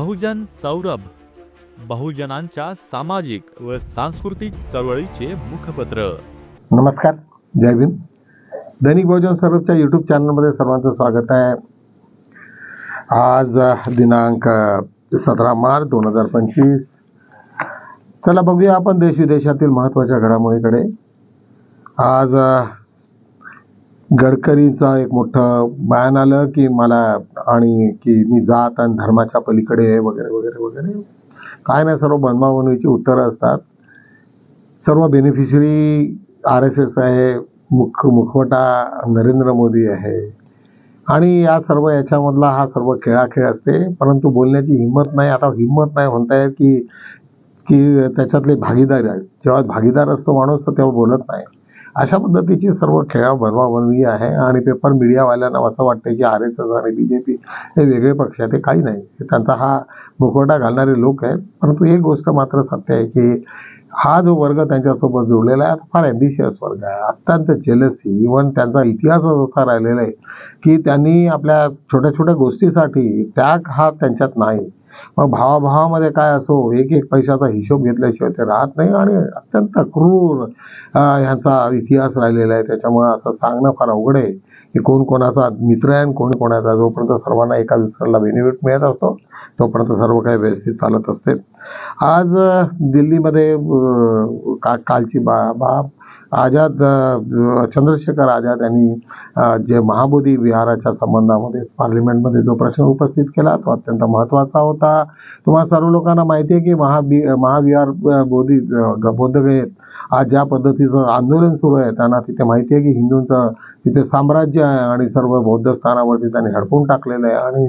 बहुजन सौरभ बहुजनांच्या सामाजिक व सांस्कृतिक चळवळीचे मुखपत्र. नमस्कार जय भीम. दैनिक बहुजन सौरभच्या यूट्यूब चॅनलमध्ये सर्वांचं स्वागत आहे. आज दिनांक सतरा मार्च दोन हजार पंचवीस. चला बघूया आपण देश विदेशातील महत्त्वाच्या घडामोडीकडे. आज गडकरीचा एक मोठं बयान आलं की मला आणि की मी जात आणि धर्माच्या पलीकडे वगैरे वगैरे वगैरे. काय नाही सर्व बनवाबनवीची उत्तरं असतात. सर्व बेनिफिशरी आर एस एस आहे मुख मुखवटा नरेंद्र मोदी आहे. आणि या सर्व याच्यामधला हा सर्व खेळाखेळ असते. परंतु बोलण्याची हिंमत नाही. आता हिंमत नाही म्हणता येत की की त्याच्यातले भागीदार आहेत जेव्हा भागीदार असतो माणूस तर तेव्हा बोलत नाही. अशा पद्धतीची सर्व खेळा बनवाबनवी आहे आणि पेपर मीडियावाल्यांना असं वाटतं की आर एस एस आणि बी जे पी हे वेगळे पक्ष आहेत ते काही नाही. त्यांचा हा मुखवटा घालणारे लोक आहेत. परंतु एक गोष्ट मात्र सत्य आहे की हा जो वर्ग त्यांच्यासोबत जोडलेला आहे फार ॲम्बिशियस वर्ग आहे. अत्यंत जेलसी इव्हन त्यांचा इतिहासच असा राहिलेला आहे की त्यांनी आपल्या छोट्या छोट्या गोष्टीसाठी त्याग हा त्यांच्यात नाही. मग भावाभावामध्ये काय असो एक एक पैशाचा हिशोब घेतल्याशिवाय ते राहत नाही आणि अत्यंत क्रूर ह्याचा इतिहास राहिलेला आहे. त्याच्यामुळे असं सांगणं फार अवघड आहे की कोण कोणाचा मित्र आहे आणि कोण कोणाचा. जोपर्यंत सर्वांना एका दुसऱ्याला बेनिफिट मिळत असतो तोपर्यंत सर्व काही व्यवस्थित चालत असते. आज दिल्लीमध्ये का कालची बा बाब आझाद चंद्रशेखर आझाद यांनी जे महाबोधी विहाराच्या संबंधामध्ये पार्लिमेंटमध्ये जो प्रश्न उपस्थित केला तो अत्यंत महत्त्वाचा होता. तुम्हाला सर्व लोकांना माहिती आहे की महाबी महाविहार बोधी बोधगयेत आज ज्या पद्धतीचं आंदोलन सुरू आहे त्यांना तिथे माहिती आहे की हिंदूंचं तिथे साम्राज्य आहे आणि सर्व बौद्ध स्थानावरती त्यांनी हडपून टाकलेलं आहे आणि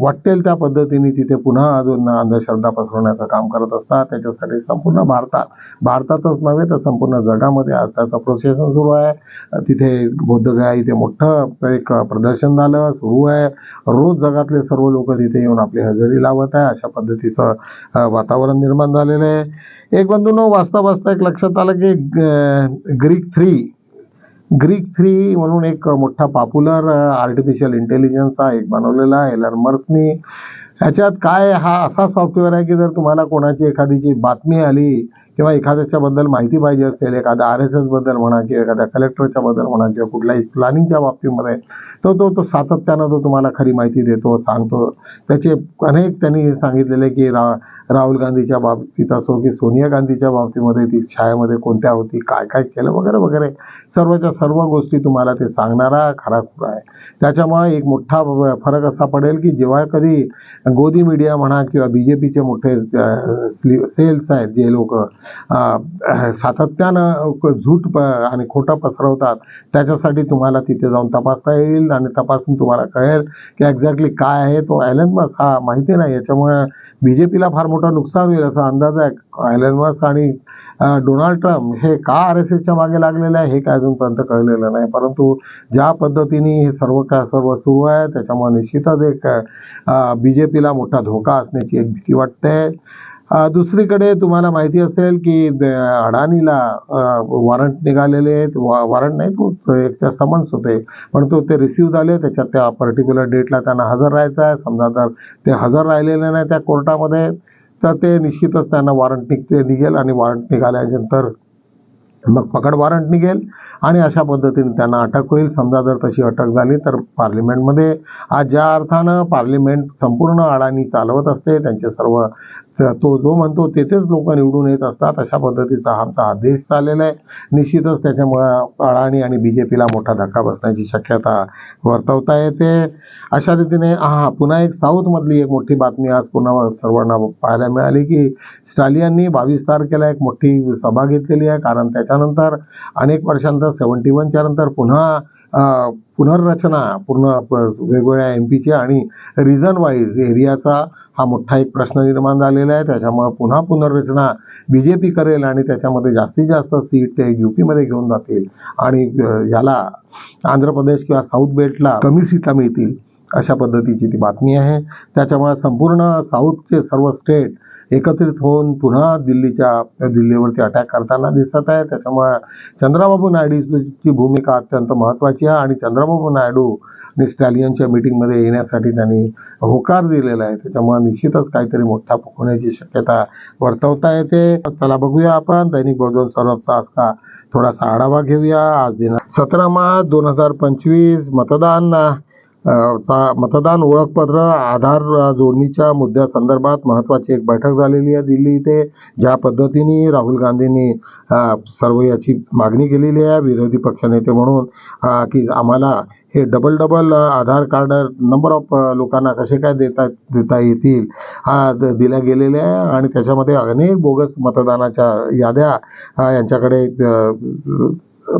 वाटेल त्या पद्धतीने तिथे पुन्हा अजून अंधश्रद्धा पसरवण्याचं काम करत असतात. त्याच्यासाठी संपूर्ण भारतात भारतातच नव्हे तर संपूर्ण शहरामध्ये आज त्याचं प्रोसेशन सुरू आहे. तिथे बोद्धगया इथे मोठं एक प्रदर्शन झालं सुरू आहे. रोज जगातले सर्व लोक तिथे येऊन आपली हजेरी लावत आहे. अशा पद्धतीचं वातावरण निर्माण झालेलं आहे. एक बंधूंनो वाचता वाचता एक लक्षात आलं की ग्रीक थ्री ग्रीक थ्री म्हणून एक मोठा पॉप्युलर आर्टिफिशियल इंटेलिजन्सचा एक बनवलेला आहे. एलर मर्सनी ह्याच्यात काय हा असा सॉफ्टवेअर आहे की जर तुम्हाला कोणाची एखादीची बातमी आली किंवा एखाद्याच्याबद्दल माहिती पाहिजे असेल एखाद्या आर एस एसबद्दल म्हणा किंवा एखाद्या कलेक्टरच्या बद्दल म्हणा किंवा कुठल्याही प्लॅनिंगच्या बाबतीमध्ये तो तो तो सातत्यानं तो तुम्हाला खरी माहिती देतो सांगतो. त्याचे अनेक त्यांनी सांगितलेले की रा राहुल गांधीच्या बाबतीत असो की सोनिया गांधीच्या बाबतीमध्ये ती छायामध्ये कोणत्या होती काय काय केलं वगैरे वगैरे. सर्वच्या सर्व गोष्टी तुम्हाला ते सांगणारा खरा खुरा आहे. त्याच्यामुळे एक मोठा फरक असा पडेल की जेव्हा कधी गोदी मीडिया म्हणा किंवा बी जे पीचे मोठे सेल्स आहेत जे लोक सातत्यानं झूट प आणि खोटं पसरवतात त्याच्यासाठी तुम्हाला तिथे जाऊन तपासता येईल आणि तपासून तुम्हाला कळेल की एक्झॅक्टली काय आहे तो. ॲलन मस हा माहिती नाही याच्यामुळे बी जे पीला फार मोठं नुकसान होईल असा अंदाज आहे. ॲलन मस्क आणि डोनाल्ड ट्रम्प हे का आर एस एसच्या मागे लागलेले आहे हे काय अजूनपर्यंत कळलेलं नाही. परंतु ज्या पद्धतीने हे सर्व काय सर्व सुरू आहे त्याच्यामुळे निश्चितच एक बी जे पीला मोठा धोका असण्याची एक भीती वाटते. दुसरीकडे तुम्हाला माहिती असेल की अडाणीला वॉरंट निघालेले आहेत. वा- वॉरंट नाही तो एक त्या समन्स होते. परंतु ते रिसिव्ह झाले त्याच्यात त्या पर्टिक्युलर डेटला त्यांना हजर राहायचं आहे. समजा जर ते हजर राहिलेले नाही त्या कोर्टामध्ये. तर ते निश्चितच त्यांना वॉरंट निघते निघेल आणि वॉरंट निघाल्यानंतर मग पकड वॉरंट निघेल आणि अशा पद्धतीने त्यांना अटक होईल. समजा जर तशी अटक झाली तर पार्लिमेंटमध्ये आज ज्या अर्थानं पार्लिमेंट संपूर्ण अडाणी चालवत असते त्यांचे सर्व तो जो म्हणतो तेथेच लोक निवडून येत असतात. अशा पद्धतीचा आमचा हा देश चाललेला आहे. निश्चितच त्याच्यामुळे अडाणी आणि बी जे पीला मोठा धक्का बसण्याची शक्यता वर्तवता येते. अशा रीतीने हा पुन्हा एक साऊथमधली एक मोठी बातमी आज पुन्हा सर्वांना पाहायला मिळाली की स्टालियांनी बावीस तारखेला एक मोठी सभा घेतलेली आहे. कारण त्याच्यानंतर अनेक वर्षांतर सेवन्टी वनच्या नंतर पुन्हा पुनर्रचना पूर्ण वेगवेगळ्या एम पीची आणि रिझन वाईज एरियाचा हा मोठा एक प्रश्न निर्माण झालेला आहे. त्याच्यामुळे पुन्हा पुनर्रचना बी जे पी करेल आणि त्याच्यामध्ये जास्तीत जास्त सीट ते यू पीमध्ये घेऊन जातील. आणि याला आंध्र प्रदेश किंवा साऊथ बेल्टला कमी सीटा मिळतील. अशा पद्धतीची ती बातमी आहे. त्याच्यामुळे संपूर्ण साऊथचे सर्व स्टेट एकत्रित होऊन पुन्हा दिल्लीच्या दिल्लीवरती अटॅक करताना दिसत आहे. त्याच्यामुळे चंद्राबाबू नायडूची भूमिका अत्यंत महत्त्वाची आहे आणि चंद्राबाबू नायडू आणि स्टॅलियनच्या मीटिंगमध्ये येण्यासाठी त्यांनी होकार दिलेला आहे. त्याच्यामुळे निश्चितच काहीतरी मोठा होण्याची शक्यता वर्तवता येते. चला बघूया आपण. दैनिक बहुजन सौरभचा आज का थोडासा आढावा घेऊया. आज दिना सतरा मार्च दोन हजार पंचवीस. मतदान मतदान ओळखपत्र आधार जोडणीच्या मुद्द्यासंदर्भात महत्त्वाची एक बैठक झालेली आहे दिल्ली इथे ज्या पद्धतीने राहुल गांधींनी सर्व याची मागणी केलेली आहे विरोधी पक्षनेते म्हणून की आम्हाला हे double double Aadhaar card number of लोकांना कसे काय देता देता येतील हा दिल्या गेलेले आहे आणि त्याच्यामध्ये अनेक बोगस मतदानाच्या याद्या यांच्याकडे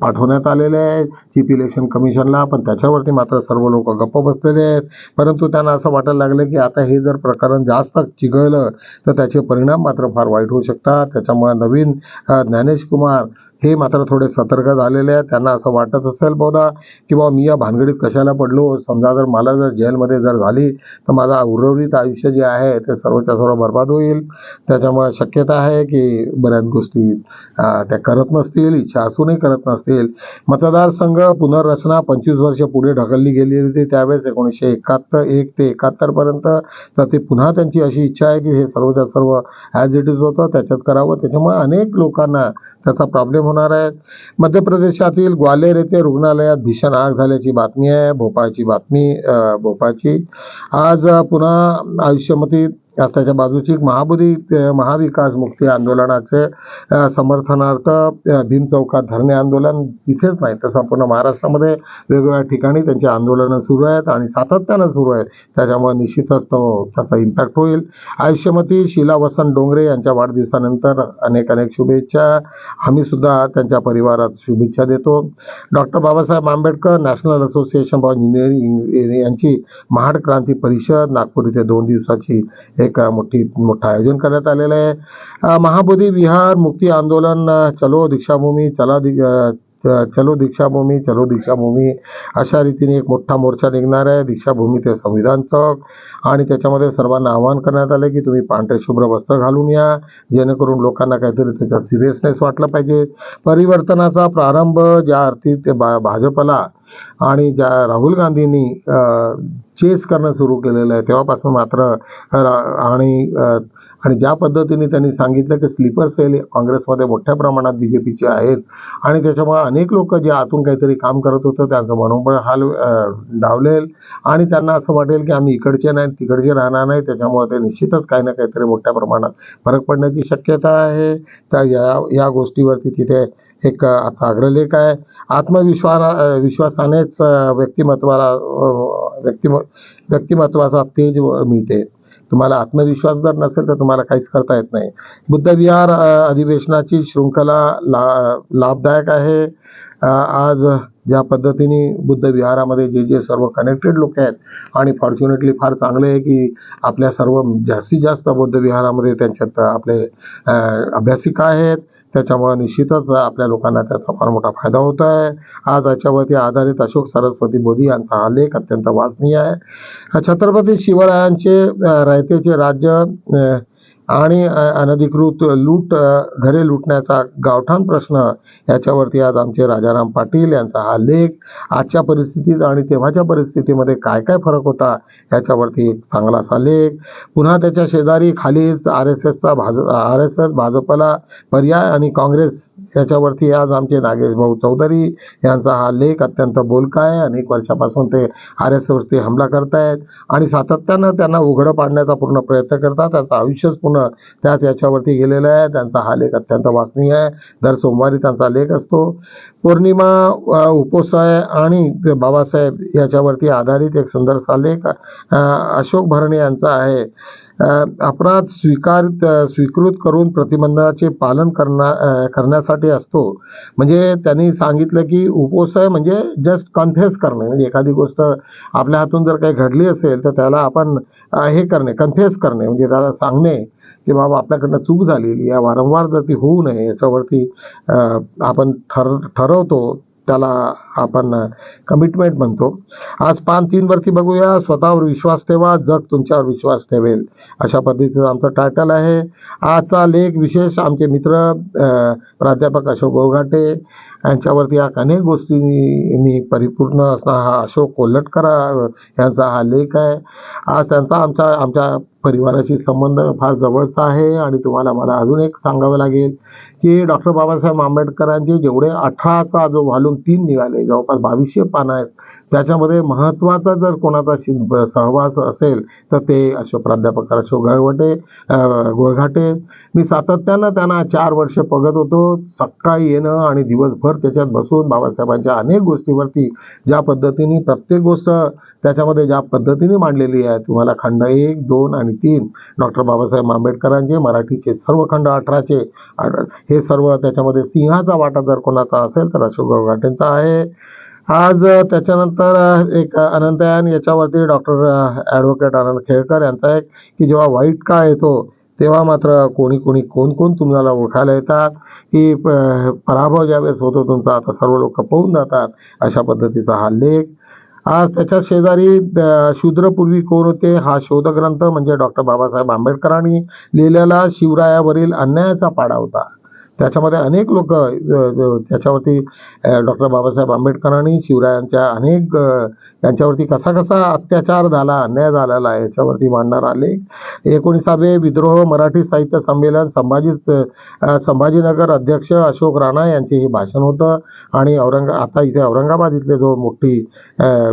पाठवण्यात आलेले आहे. चीफ इलेक्शन कमिशनला पण त्याच्यावरती मात्र सर्व लोक गप्प बसलेले आहेत. परंतु त्यांना असं वाटायला लागलं की आता हे जर प्रकरण जास्त चिघळलं तर त्याचे परिणाम मात्र फार वाईट होऊ शकतात. त्याच्यामुळे नवीन ज्ञानेश कुमार हे मात्र थोडे सतर्क झालेले आहेत. त्यांना असं वाटत असेल बहुधा की बाबा मी या भानगडीत कशाला पडलो? समजा जर मला जर जेलमध्ये जर झाली तर माझा उर्वरित आयुष्य जे आहे ते सर्वच्या सर्व बर्बाद होईल. त्याच्यामुळे शक्यता आहे की बऱ्याच गोष्टी त्या करत नसतील इच्छा असूनही करत नसतील. मतदारसंघ पुनर्रचना पंचवीस वर्ष पुढे ढकलली गेली होती. त्यावेळेस एकोणीसशे एकाहत्तर एक ते एकाहत्तर पर्यंत तर ते पुन्हा त्यांची अशी इच्छा आहे की हे सर्वच्या सर्व ॲज इट इज होतं त्याच्यात करावं. त्याच्यामुळे अनेक लोकांना त्याचा प्रॉब्लेम होणार आहे. मध्य प्रदेशातील ग्वालेर येथे रुग्णालयात भीषण आग झाल्याची बातमी आहे. भोपाळची बातमी भोपाळची. आज पुन्हा आयुष्यमती त्याच्या बाजूची एक महाबोधी महाविकास मुक्ती आंदोलनाचे समर्थनार्थ भीम चौकात धरणे आंदोलन तिथेच नाही. तर संपूर्ण महाराष्ट्रामध्ये वेगवेगळ्या ठिकाणी त्यांचे आंदोलनं सुरू आहेत आणि सातत्यानं सुरू आहेत. त्याच्यामुळे निश्चितच तो त्याचा इम्पॅक्ट होईल. आयुष्यमती शीला वसंत डोंगरे यांच्या वाढदिवसानंतर अनेक अनेक शुभेच्छा. आम्ही सुद्धा त्यांच्या परिवारात शुभेच्छा देतो. Doctor Babasaheb Ambedkar national association of engineering यांची महाड क्रांती परिषद नागपूर इथे दोन दिवसाची एक अ, मोठी मोठं आयोजन करण्यात आलेलं आहे. महाबोधी विहार मुक्ती आंदोलन चलो दीक्षाभूमी चला दि चलो दीक्षाभूमी चलो दीक्षाभूमी. अशा रीतीने एक मोठा मोर्चा निघणार आहे. दीक्षाभूमी ते संविधान चौक. आणि त्याच्यामध्ये सर्वांना आवाहन करण्यात आलं की तुम्ही पांढरे शुभ्र वस्त्र घालून या. जेणेकरून लोकांना काहीतरी त्याचा सिरियसनेस वाटलं पाहिजे. परिवर्तनाचा प्रारंभ ज्या अर्थी ते बा भाजपला आणि ज्या राहुल गांधींनी चेस करणं सुरू केलेलं आहे तेव्हापासून मात्र आणि आणि ज्या पद्धतीने त्यांनी सांगितलं की स्लीपर सेल काँग्रेसमध्ये मोठ्या प्रमाणात बी जे पीचे आहेत आणि त्याच्यामुळे अनेक लोक जे आतून काहीतरी काम करत होतं त्यांचं मनोबळ हाल डावलेल. आणि त्यांना असं वाटेल की आम्ही इकडचे नाही तिकडचे राहणार नाही त्याच्यामुळे ते निश्चितच काही ना काहीतरी मोठ्या प्रमाणात फरक पडण्याची शक्यता आहे. त्या या या गोष्टीवरती तिथे एक आजचा अग्रलेख आहे. आत्मविश्वास विश्वासानेच व्यक्तिमत्वाला व्यक्तिम व्यक्तिमत्वाचा तेज मिळते. तुम्हाला आत्मविश्वास जर नसेल तर तुम्हाला काहीच करता येत नाही. बुद्धविहार अधिवेशनाची शृंखला ला लाभदायक आहे. आज ज्या पद्धतीने बुद्ध विहारामध्ये जे जे सर्व कनेक्टेड लोक आहेत आणि फॉर्च्युनेटली फार चांगले आहे की आपल्या सर्व जास्तीत जास्त बौद्ध विहारामध्ये त्यांच्यात आपले अभ्यासिका आहेत. त्याच्यामुळे निश्चितच आपल्या लोकांना त्याचा फार मोठा फायदा होत आहे. आज याच्यावरती आधारित अशोक सरस्वती बोधी यांचा हा लेख अत्यंत वाचनीय आहे. छत्रपती शिवरायांचे रायतेचे रयतेचे राज्य आणि अनधिकृत लूट घरे लुटण्याचा गावठाण प्रश्न याच्यावरती आज आमचे राजाराम पाटील यांचा हा लेख आजच्या परिस्थितीत आणि तेव्हाच्या परिस्थितीमध्ये काय काय फरक होता याच्यावरती एक चांगला असा लेख. पुन्हा त्याच्या शेजारी खालीच आर एस एसचा भाज आर एस एस भाजपला पर्याय आणि काँग्रेस याच्यावरती आज आमचे नागेश भाऊ चौधरी यांचा हा लेख अत्यंत बोलका आहे अनेक वर्षापासून ते आर एस एसवरती हमला करतायत आणि सातत्यानं त्यांना उघडं पाडण्याचा पूर्ण प्रयत्न करतात. त्याचं आयुष्यच पूर्ण त्याच याच्यावरती गेलेलं आहे. त्यांचा हा लेख अत्यंत वाचनीय आहे. दर सोमवारी त्यांचा लेख असतो. पौर्णिमा अ, आणि बाबासाहेब याच्यावरती आधारित एक सुंदरसा लेख अशोक भरणे यांचा आहे. अपराध स्वीकार स्वीकृत करून प्रतिबंधाचे पालन करण्या करण्यासाठी असतो. म्हणजे त्यांनी सांगितलं की उपोसय म्हणजे जस्ट कन्फेस करणे. म्हणजे एखादी गोष्ट आपल्या हातून जर काही घडली असेल तर त्याला आपण हे करणे कन्फेस करणे. म्हणजे त्याला सांगणे की बाबा आपल्याकडनं चूक झालेली या वारंवार जर ती होऊ नये याच्यावरती आपण ठर ठरवतो त्याला आपण कमिटमेंट म्हणतो. आज पान तीनवरती बघूया. स्वतःवर विश्वास ठेवा. जग तुमच्यावर विश्वास ठेवेल. अशा पद्धतीचं आमचं टायटल आहे. आजचा लेख विशेष आमचे मित्र प्राध्यापक अशोक गोघाटे यांच्यावरती या अनेक गोष्टींनी परिपूर्ण असणारा हा अशोक कोल्हटकर यांचा हा लेख आहे. आज त्यांचा आमच्या आमच्या परिवाराशी संबंध फार जवळचा आहे आणि तुम्हाला मला अजून एक सांगावं लागेल की डॉक्टर बाबासाहेब आंबेडकरांचे जेवढे अठराचा जो व्हॉल्यूम तीन निघाले जवळपास बावीसशे पानं आहेत त्याच्यामध्ये महत्त्वाचा जर कोणाचा सहवास असेल तर ते अशोक प्राध्यापक अशोक गळवटे गोळघाटे मी सातत्यानं त्यांना चार वर्ष बघत होतो. सकाळी येणं आणि दिवसभर त्याच्यात बसून बाबासाहेबांच्या अनेक गोष्टीवरती ज्या पद्धतीने प्रत्येक गोष्ट त्याच्यामध्ये ज्या पद्धतीने मांडलेली आहे तुम्हाला खंड एक दोन आणि तीन डॉक्टर बाबासाहेब आंबेडकरांचे मराठीचे सर्व खंड अठराचे हे सर्व त्याच्यामध्ये सिंहाचा वाटा जर कोणाचा असेल तर अशोक गवघाटेंचा आहे. आज त्याच्यानंतर एक अनंतयान याच्यावरती डॉक्टर ॲडव्होकेट आनंद खेळकर यांचा एक की जेव्हा वाईट का येतो तेव्हा मात्र कोणी कोणी कोण कोण तुम्हाला ओळखायला येतात? की प- पराभव ज्यावेळेस होतो तुमचा आता सर्व लोक पळून जातात. अशा पद्धतीचा हा लेख. आज त्याच्या शेजारी शूद्रपूर्वी कोण होते हा शोधग्रंथ म्हणजे डॉक्टर बाबासाहेब आंबेडकरांनी लिहिलेला शिवरायावरील अन्यायाचा पाडा होता. त्याच्यामध्ये अनेक लोक त्याच्यावरती डॉक्टर बाबासाहेब आंबेडकरांनी शिवरायांच्या अनेक यांच्यावरती कसा कसा अत्याचार झाला अन्याय झालेला आहे याच्यावरती मांडणार आले एकोणीसावे विद्रोह मराठी साहित्य संमेलन संभाजी संभाजीनगर अध्यक्ष अशोक राणा यांचे हे भाषण होतं. आणि औरंगा आता इथे औरंगाबाद इथले जो मोठी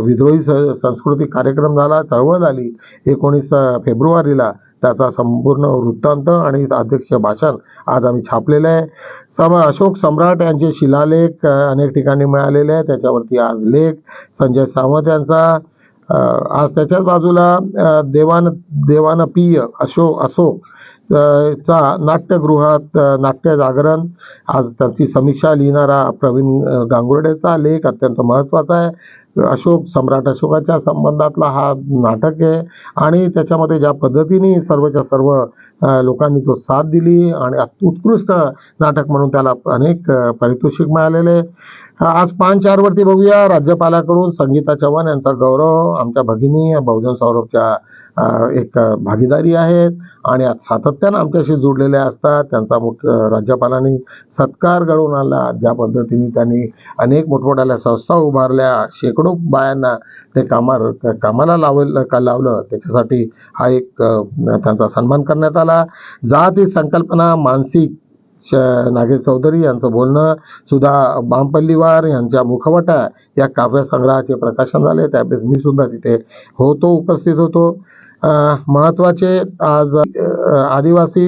विद्रोही सांस्कृतिक कार्यक्रम झाला चळवळ झाली एकोणीस फेब्रुवारीला. त्याचा संपूर्ण वृत्तांत आणि अध्यक्ष भाषण आज आम्ही छापलेलं आहे. सम अशोक सम्राट यांचे शिलालेख अनेक ठिकाणी मिळालेले आहे त्याच्यावरती आज लेख संजय सावंत यांचा. आज त्याच्याच बाजूला देवान देवानपीय अशोक अशोक चा नाट्यगृहात नाट्य जागरण. आज त्यांची समीक्षा लिहिणारा प्रवीण गांगुर्डेचा लेख अत्यंत महत्त्वाचा आहे. अशोक सम्राट अशोकाच्या संबंधातला हा नाटक आहे. आणि त्याच्यामध्ये ज्या पद्धतीने सर्वच्या सर्व लोकांनी तो साथ दिली आणि उत्कृष्ट नाटक म्हणून त्याला अनेक पारितोषिक मिळालेले. आज पान चार वरती बघूया. राज्यपालाकडून संगीता चव्हाण यांचा गौरव. आमच्या भगिनी बहुजन सौरभच्या एक भागीदारी आहेत. आणि आज सातत्यानं आमच्याशी जोडलेल्या असतात. त्यांचा मोठ राज्यपालांनी सत्कार घडवून आणला. ज्या पद्धतीने त्यांनी अनेक मोठमोठ्या संस्था उभारल्या. शेकडो बायांना ते कामा कामाला लावलं का लावलं. त्याच्यासाठी हा एक त्यांचा सन्मान करण्यात आला. जात ही संकल्पना मानसिक श- नागेश चौधरी यांचं बोलणं सुद्धा बामपल्लीवार यांच्या मुखवटा या काव्यसंग्रहाचे प्रकाशन झाले. त्यावेळेस मी सुद्धा तिथे होतो उपस्थित होतो. महत्त्वाचे आज आदिवासी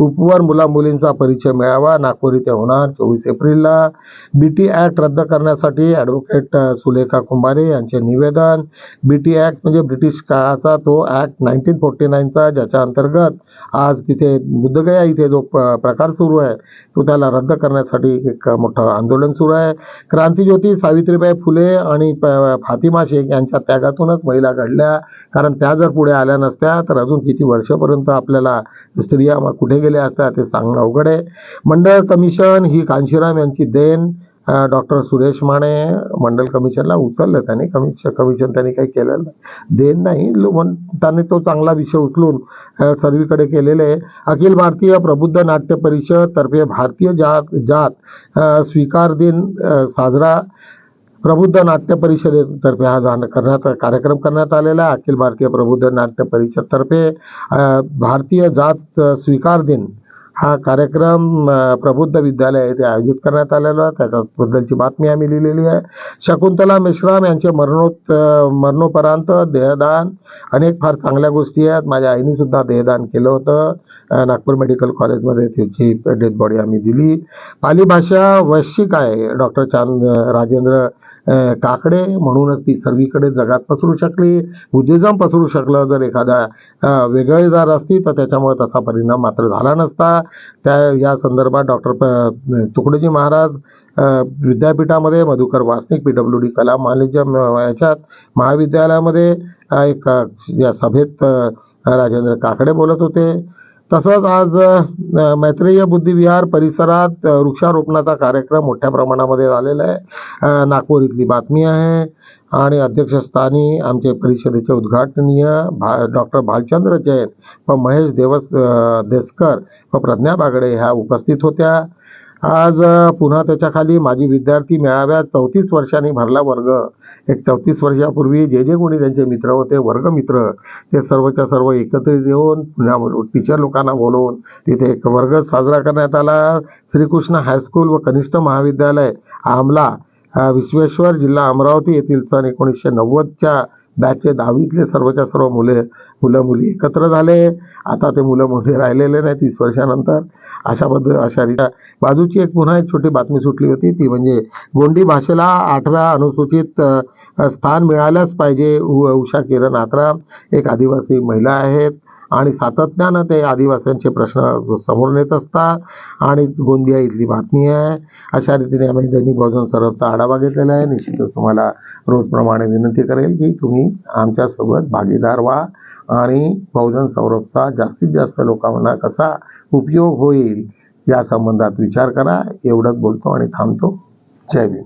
उपवर मुला मुलींचा परिचय मिळावा नागपूर इथे होणार चोवीस एप्रिलला. बी टी ॲक्ट रद्द करण्यासाठी ॲडव्होकेट सुलेखा कुंभारे यांचे निवेदन. बी टी ॲक्ट म्हणजे ब्रिटिश काळाचा तो ॲक्ट नाईन्टीन फोर्टी नाईनचा ज्याच्या अंतर्गत आज तिथे बुद्धगया इथे जो प्रकार सुरू आहे तो त्याला रद्द करण्यासाठी एक मोठं आंदोलन सुरू आहे. क्रांतीज्योती सावित्रीबाई फुले आणि फातिमा शेख यांच्या त्यागातूनच महिला घडल्या. कारण त्या जर पुढे आल्या नसत्या तर अजून किती वर्षपर्यंत आपल्याला स्त्रिया मग कुठे गेल्या असत्या ते सांगणं अवघड आहे. मंडळ कमिशन ही कांशीराम यांची देण डॉक्टर सुरेश माने मंडल कमिशनला उचललं त्यांनी कमिशन कमिशन त्यांनी काही केलेलं नाही. देण नाही लो- पण त्यांनी तो चांगला विषय उचलून सर्वीकडे केलेले आहे. अखिल भारतीय प्रबुद्ध नाट्य परिषद तर्फे भारतीय जात जात स्वीकार दिन साजरा प्रबुद्ध नाट्य परिषदेतर्फे हा जाण करण्यात कार्यक्रम करण्यात आलेला आहे. अखिल भारतीय प्रबुद्ध नाट्य परिषदतर्फे भारतीय जात स्वीकार दिन हा कार्यक्रम प्रबुद्ध विद्यालय येथे आयोजित करण्यात आलेला त्याच्याबद्दलची बातमी आम्ही लिहिलेली आहे. शकुंतला मेश्राम यांचे मरणोत् मरणोपरांत देहदान अनेक फार चांगल्या गोष्टी आहेत. माझ्या आईने सुद्धा देहदान केलं होतं. नागपूर मेडिकल कॉलेजमध्ये त्याची डेथ बॉडी आम्ही दिली. पाली भाषा वैश्विक आहे. डॉक्टर चांद राजेंद्र काकडे म्हणूनच ती सर्वीकडे जगात पसरू शकली. बुद्धिझम पसरू शकलं. जर एखादा वेगळे जर असती तर त्याच्यामुळे तसा परिणाम मात्र झाला नसता. त्या या संदर्भात डॉक्टर तुकडोजी महाराज विद्यापीठामध्ये Madhukar Wasnik P W D कला महाविद्यालय याच्यात महाविद्यालयामध्ये एक या सभेत राजेंद्र काकडे बोलत होते. तसंच आज मैत्रेय बुद्धिविहार परिसरात वृक्षारोपणाचा कार्यक्रम मोठ्या प्रमाणामध्ये झालेला आहे. नागपूर इथली बातमी आहे. आणि अध्यक्षस्थानी आमचे परिषदेचे उद्घाटनीय भा डॉक्टर भालचंद्र जैन व महेश देवस देसकर व प्रज्ञा बागडे ह्या उपस्थित होत्या. आज पुन्हा त्याच्याखाली माजी विद्यार्थी मेळाव्यात चौतीस वर्षांनी भरला वर्ग. एक चौतीस वर्षापूर्वी जे जे कोणी त्यांचे मित्र होते वर्गमित्र ते सर्वच्या सर्व एकत्रित येऊन पुन्हा टीचर लोकांना बोलवून तिथे एक वर्ग साजरा करण्यात आला. श्रीकृष्ण हायस्कूल व कनिष्ठ महाविद्यालय आमला विश्वेश्वर जिल्हा अमरावती येथील सन एकोणीसशे नव्वदच्या बॅचचे दहावीतले सर्वच्या सर्व मुले मुलं मुली एकत्र झाले. आता ते मुलं मुली राहिलेले नाही तीस वर्षानंतर. अशा अशा रीत्या बाजूची एक पुन्हा एक छोटी बातमी सुटली होती. ती म्हणजे गोंडी भाषेला आठव्या अनुसूचित स्थान मिळालंच पाहिजे. उ उषा किरण आत्रा एक आदिवासी महिला आहेत. आणि सातत्यानं ते आदिवासींचे प्रश्न समोर नेत असतात आणि गोंदिया इथली बातमी आहे. अशा रीतीने आम्ही दैनिक बहुजन सरबचा आढावा घेतलेला आहे. निश्चितच तुम्हाला रोजप्रमाणे विनंती करेल की तुम्ही आमच्यासोबत भागीदार व्हा आणि बहुजन सौरभचा जास्तीत जास्त लोकांना कसा उपयोग होईल या संबंधात विचार करा. एवढंच बोलतो आणि थांबतो. जय भीम.